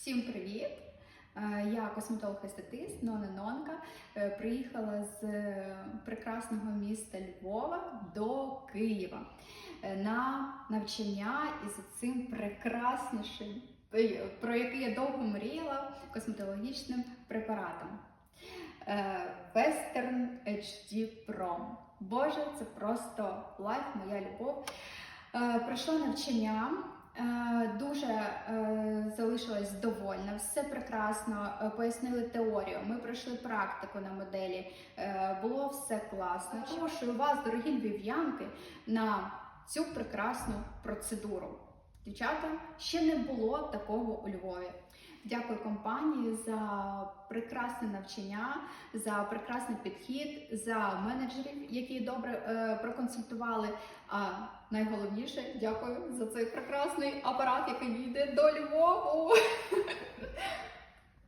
Всім привіт! Е, Я косметолог-естетист Нона Нонка. Е, Приїхала з е, прекрасного міста Львова до Києва на навчання із цим прекраснішим, про який я довго мріяла, косметологічним препаратом. Western HD Pro. Боже, це просто лайф, моя любов. Пройшло навчання. Дуже залишилась довольна, все прекрасно. е, Пояснили теорію. Ми пройшли практику на моделі. е, Було все класно. Запрошую вас, дорогі львів'янки, на цю прекрасну процедуру. Дівчата, ще не було такого у Львові. Дякую компанії за прекрасне навчання, за прекрасний підхід, за менеджерів, які добре е, проконсультували. А найголовніше, дякую за цей прекрасний апарат, який йде до Львову.